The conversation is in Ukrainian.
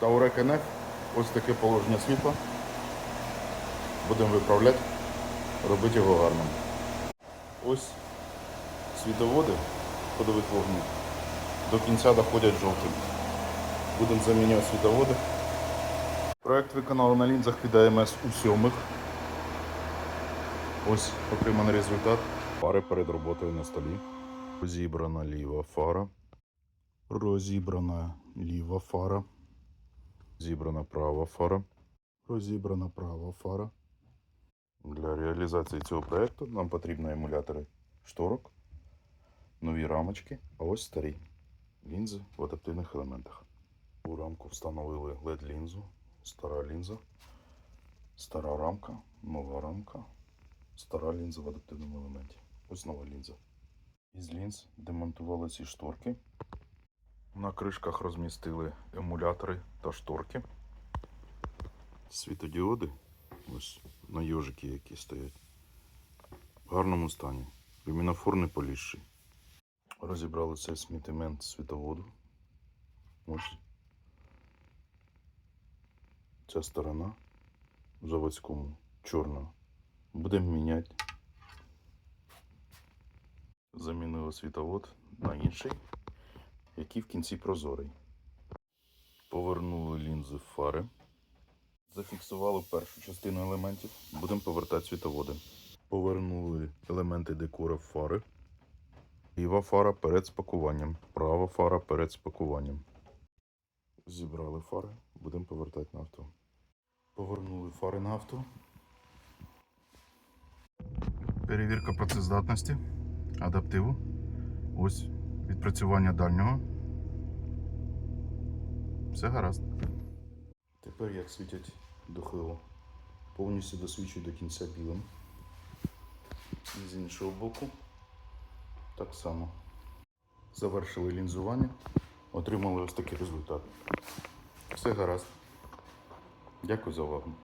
Таурек НФ. Ось таке положення світла. Будемо виправляти, робити його гарним. Ось світоводи ходових вогнів до кінця доходять жовтим. Будемо замінювати світоводи. Проект виконали на лінзах під АМС у сьомих. Ось отриманий результат. Фари перед роботою на столі. Розібрана ліва фара. Розібрана ліва фара. Зібрана права фара. Розібрана права фара. Для реалізації цього проєкту нам потрібні емулятори шторок, нові рамочки, а ось старі лінзи в адаптивних елементах. У рамку встановили LED-лінзу, стара лінза, стара рамка, нова рамка, стара лінза в адаптивному елементі. Ось нова лінза. Із лінз демонтували ці шторки. На кришках розмістили емулятори та шторки. Світодіоди, ось на йожики, які стоять. В гарному стані. Люмінофор не полізший. Розібрали цей смітимент світоводу. Ось. Ця сторона в заводському чорна. Будемо міняти. Замінили світовод на інший, який в кінці прозорий. Повернули лінзи в фари. Зафіксували першу частину елементів. Будемо повертати світоводи. Повернули елементи декора в фари. Ліва фара перед спакуванням. Права фара перед спакуванням. Зібрали фари. Будемо повертати на авто. Повернули фари на авто. Перевірка працездатності. Адаптиву. Ось відпрацювання дальнього. Все гаразд. Тепер як світять дохило. Повністю досвідчую до кінця білим. І з іншого боку так само. Завершили лінзування, отримали ось такий результат. Все гаразд. Дякую за увагу.